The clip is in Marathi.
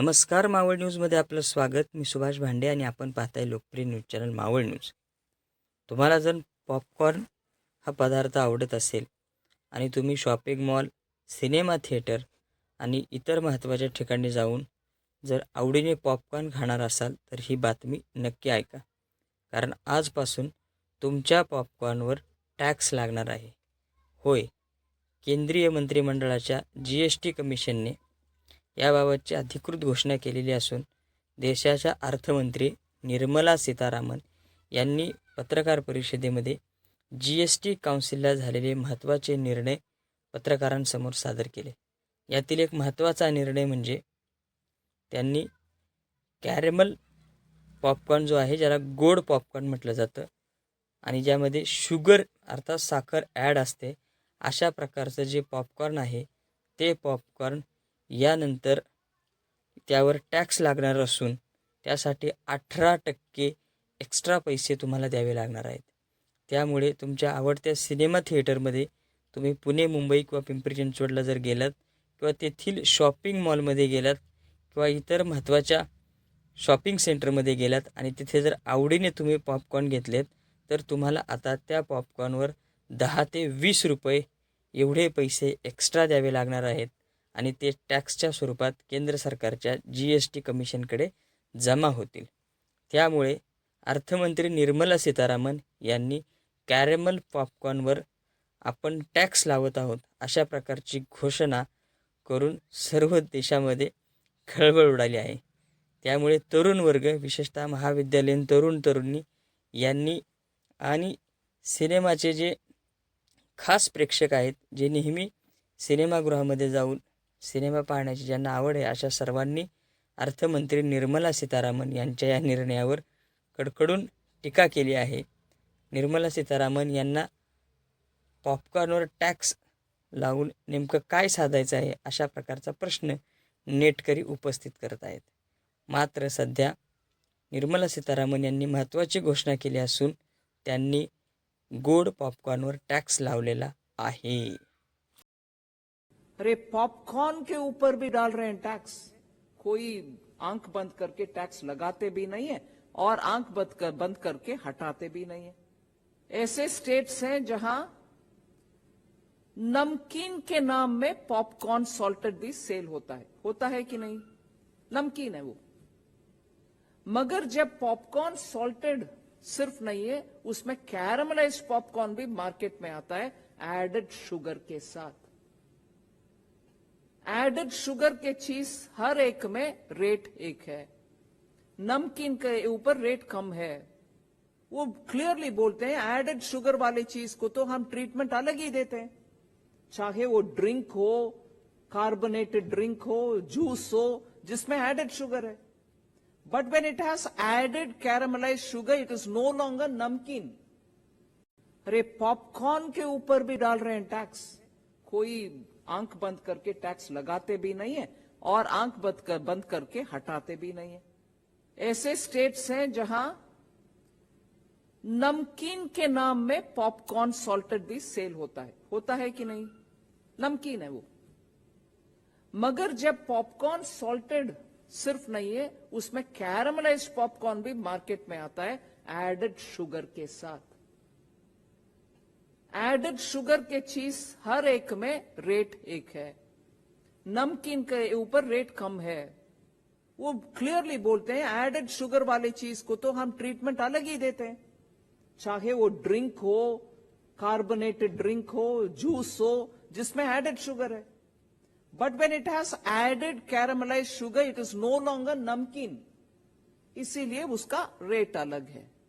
नमस्कार मावळ न्यूजमध्ये आपलं स्वागत. मी सुभाष भांडे आणि आपण पाहताय लोकप्रिय न्यूज चॅनल मावळ न्यूज. तुम्हाला जर पॉपकॉर्न हा पदार्थ आवडत असेल आणि तुम्ही शॉपिंग मॉल सिनेमा थिएटर आणि इतर महत्त्वाच्या ठिकाणी जाऊन जर आवडीने पॉपकॉर्न खाणार असाल तर ही बातमी नक्की ऐका. कारण आजपासून तुमच्या पॉपकॉर्नवर टॅक्स लागणार आहे. होय केंद्रीय मंत्रिमंडळाच्या जी एस टी कमिशनने याबाबतची अधिकृत घोषणा केलेली असून देशाच्या अर्थमंत्री निर्मला सीतारामन यांनी पत्रकार परिषदेमध्ये जी एस टी काउन्सिलला झालेले महत्त्वाचे निर्णय पत्रकारांसमोर सादर केले. यातील एक महत्त्वाचा निर्णय म्हणजे त्यांनी कॅरेमल पॉपकॉर्न जो आहे ज्याला गोड पॉपकॉर्न म्हटलं जातं आणि ज्यामध्ये शुगर अर्थात साखर ॲड असते अशा प्रकारचं जे पॉपकॉर्न आहे ते पॉपकॉर्न यानंतर त्यावर टॅक्स लागणार असून त्यासाठी अठरा टक्के एक्स्ट्रा पैसे तुम्हाला द्यावे लागणार आहेत. त्यामुळे तुमच्या आवडत्या सिनेमा थिएटरमध्ये तुम्ही पुणे मुंबई किंवा पिंपरी चिंचवडला जर गेलात किंवा तेथील शॉपिंग मॉलमध्ये गेलात किंवा इतर महत्त्वाच्या शॉपिंग सेंटरमध्ये गेलात आणि तिथे जर आवडीने तुम्ही पॉपकॉर्न घेतलेत तर तुम्हाला आता त्या पॉपकॉर्नवर दहा ते वीस रुपये एवढे पैसे एक्स्ट्रा द्यावे लागणार आहेत. आणि ते टॅक्सच्या स्वरूपात केंद्र सरकारच्या जी एस टी कमिशनकडे जमा होतील. त्यामुळे अर्थमंत्री निर्मला सीतारामन यांनी कॅरेमल पॉपकॉर्नवर आपण टॅक्स लावत आहोत अशा प्रकारची घोषणा करून सर्व देशामध्ये खळबळ उडाली आहे. त्यामुळे तरुण वर्ग विशेषतः महाविद्यालयीन तरुण तरुणी यांनी आणि सिनेमाचे जे खास प्रेक्षक आहेत जे नेहमी सिनेमागृहामध्ये जाऊन सिनेमा पाहण्याची ज्यांना आवड आहे अशा सर्वांनी अर्थमंत्री निर्मला सीतारामन यांच्या या निर्णयावर कडकडून टीका केली आहे. निर्मला सीतारामन यांना पॉपकॉर्नवर टॅक्स लावून नेमकं काय साधायचं आहे अशा प्रकारचा प्रश्न नेटकरी उपस्थित करत आहेत. मात्र सध्या निर्मला सीतारामन यांनी महत्त्वाची घोषणा केली असून त्यांनी गोड पॉपकॉर्नवर टॅक्स लावलेला आहे. अरे पॉपकॉर्न के ऊपर भी डाल रहे हैं टैक्स कोई आँख बंद करके टैक्स लगाते भी नहीं है और आँख बंद कर, बंद करके हटाते भी नहीं है। ऐसे स्टेट्स हैं जहाँ नमकीन के नाम में पॉपकॉर्न सॉल्टेड भी सेल होता है। होता है कि नहीं? नमकीन है वो। मगर जब पॉपकॉर्न सॉल्टेड सिर्फ़ नहीं है, उसमें कैरमलाइज पॉपकॉर्न भी मार्केट में आता है एडेड शुगर के साथ। एडेड शुगर के चीज़ हर एक में रेट एक है। नमकीन के ऊपर रेट कम है। वो क्लियरली बोलते हैं एडेड शुगर वाली चीज़ को तो हम ट्रीटमेंट अलग ही देते हैं। चाहे वो ड्रिंक हो कार्बोनेटेड ड्रिंक हो जूस हो, जिसमें एडेड शुगर है। But when it has added caramelise sugar it is no longer namkeen अरे पॉपकॉर्न के ऊपर भी डाल रहे हैं टैक्स कोई आँख बंद करके टैक्स लगाते भी नहीं है और आँख बंद कर, बंद करके हटाते भी नहीं है। ऐसे स्टेट्स हैं जहाँ नमकीन के नाम में पॉपकॉर्न सॉल्टेड भी सेल होता है। होता है कि नहीं? नमकीन है वो। मगर जब पॉपकॉर्न सॉल्टेड सिर्फ़ नहीं है, उसमें कैरमलाइज पॉपकॉर्न भी मार्केट में आता है, एडेड शुगर के साथ। एडेड शुगर के चीज़ हर एक में रेट एक है। नमकीन के ऊपर रेट कम है। वो क्लियरली बोलते हैं एडेड शुगर वाले चीज़ को तो हम ट्रीटमेंट अलग ही देते हैं। चाहे वो ड्रिंक हो कार्बोनेटेड ड्रिंक हो जूस हो, जिसमें एडेड शुगर है। But when it has added caramelise sugar it is no longer namkeen इसीलिए उसका रेट अलग है।